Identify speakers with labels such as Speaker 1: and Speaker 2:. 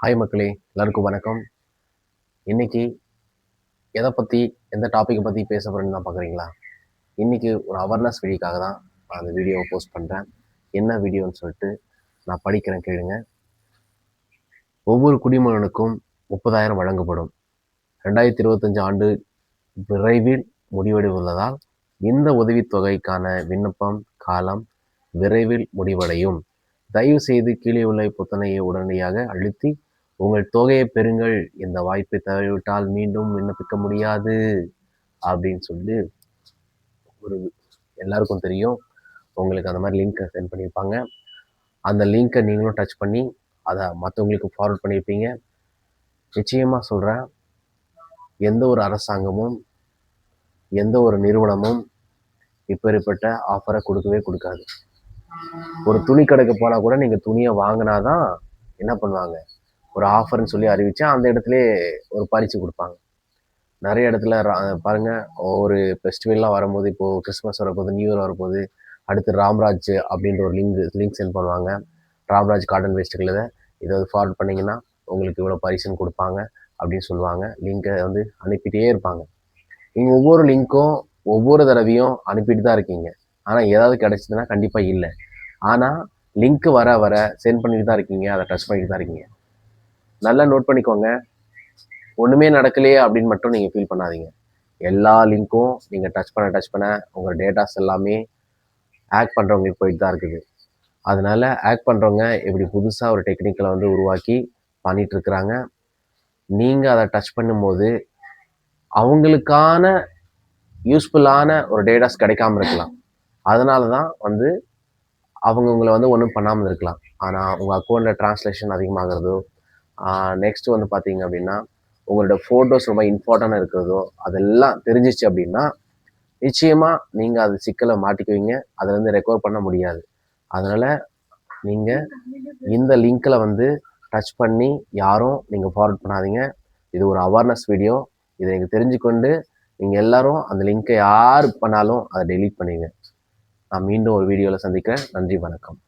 Speaker 1: Hi மக்களே. எல்லாருக்கும் வணக்கம். இன்னைக்கு எதை பற்றி எந்த டாப்பிக்கை பற்றி பேச போகிறேன்னு தான் பார்க்குறீங்களா? இன்றைக்கி ஒரு அவேர்னஸ் வீடியோக்காக தான் நான் அந்த வீடியோவை போஸ்ட் பண்ணுறேன் என்ன வீடியோன்னு சொல்லிட்டு நான் படிக்கிறேன் கேளுங்க. ஒவ்வொரு குடிமகனுக்கும் முப்பதாயிரம் வழங்கப்படும். ரெண்டாயிரத்தி இருபத்தஞ்சு ஆண்டு விரைவில் முடிவடைவுள்ளதால் இந்த உதவித்தொகைக்கான விண்ணப்பம் காலம் விரைவில் முடிவடையும். தயவு செய்து கீழே உள்ள பொத்தனையை உடனடியாக அழுத்தி உங்கள் தொகையை பெறுங்கள். இந்த வாய்ப்பை தவறிவிட்டால் மீண்டும் விண்ணப்பிக்க முடியாது. அப்படின்னு சொல்லி ஒரு எல்லாருக்கும் தெரியும். உங்களுக்கு அந்த மாதிரி லிங்க்கை சென்ட் பண்ணியிருப்பாங்க. அந்த லிங்க்கை நீங்களும் டச் பண்ணி அதை மற்றவங்களுக்கு ஃபார்வர்ட் பண்ணியிருப்பீங்க. நிச்சயமாக சொல்கிறேன் எந்த ஒரு அரசாங்கமும் எந்த ஒரு நிறுவனமும் இப்பேற்பட்ட ஆஃபரை கொடுக்கவே கொடுக்காது. ஒரு துணி கடைக்கு போனால் கூட நீங்கள் துணியை வாங்கினா தான் என்ன பண்ணுவாங்க? ஒரு ஆஃபர்னு சொல்லி அறிவித்தா அந்த இடத்துல ஒரு பரிசு கொடுப்பாங்க. நிறைய இடத்துல பாருங்க ஒவ்வொரு ஃபெஸ்டிவல்லாம் வரும்போது இப்போது கிறிஸ்மஸ் வரப்போகுது நியூ இயர் வரப்போகுது அடுத்து ராம்ராஜ் அப்படின்ற ஒரு லிங்க் லிங்க் சென்ட் பண்ணுவாங்க. ராம்ராஜ் காட்டன் வேஸ்ட்டுகளில் இதை இதை ஃபார்வர்ட் பண்ணிங்கன்னா உங்களுக்கு இவ்வளோ பரிசுன்னு கொடுப்பாங்க அப்படின்னு சொல்லுவாங்க. லிங்கை வந்து அனுப்பிட்டே இருப்பாங்க. நீங்கள் ஒவ்வொரு லிங்க்கும் ஒவ்வொரு தடவையும் அனுப்பிட்டு தான் இருக்கீங்க. ஆனால் ஏதாவது கிடச்சிதுன்னா கண்டிப்பாக இல்லை. ஆனால் லிங்க் வர வர சென்ட் பண்ணிட்டு தான் இருக்கீங்க அதை டச் பண்ணிட்டு தான் இருக்கீங்க. நல்லா நோட் பண்ணிக்கோங்க. ஒன்றுமே நடக்கலையே அப்படின்னு மட்டும் நீங்கள் ஃபீல் பண்ணாதீங்க. எல்லா லிங்க்கும் நீங்கள் டச் பண்ண டச் பண்ண உங்கள் டேட்டாஸ் எல்லாமே ஆக்ட் பண்ணுறவங்களுக்கு போயிட்டு தான் இருக்குது. அதனால் ஆக்ட் பண்ணுறவங்க இப்படி புதுசாக ஒரு டெக்னிக்கலை வந்து உருவாக்கி பண்ணிகிட்ருக்குறாங்க நீங்கள் அதை டச் பண்ணும்போது அவங்களுக்கான யூஸ்ஃபுல்லான ஒரு டேட்டாஸ் கிடைக்காம இருக்கலாம். அதனால தான் வந்து அவங்க உங்களை வந்து ஒன்றும் பண்ணாமல் இருக்கலாம். ஆனால் உங்கள் அக்கௌண்ட்டில் ட்ரான்ஸ்லேஷன் அதிகமாகிறதோ நெக்ஸ்ட் வந்து பார்த்தீங்க அப்படின்னா உங்களோட ஃபோட்டோஸ் ரொம்ப இம்பார்ட்டண்டாக இருக்கிறதோ அதெல்லாம் தெரிஞ்சிச்சு அப்படின்னா நிச்சயமாக நீங்கள் அது சிக்கலை மாட்டிக்குவீங்க. அதுலேருந்து ரெக்கவர் பண்ண முடியாது. அதனால் நீங்கள் இந்த லிங்க்கில் வந்து டச் பண்ணி யாரும் நீங்கள் ஃபார்வர்ட் பண்ணாதீங்க. இது ஒரு அவேர்னஸ் வீடியோ இதை நீங்கள் தெரிஞ்சுக்கொண்டு நீங்கள் எல்லோரும் அந்த லிங்க்கை யார் பண்ணாலும் அதை டெலீட் பண்ணிடுங்க. நான் மீண்டும் ஒரு வீடியோவில் சந்திக்கிறேன். நன்றி வணக்கம்.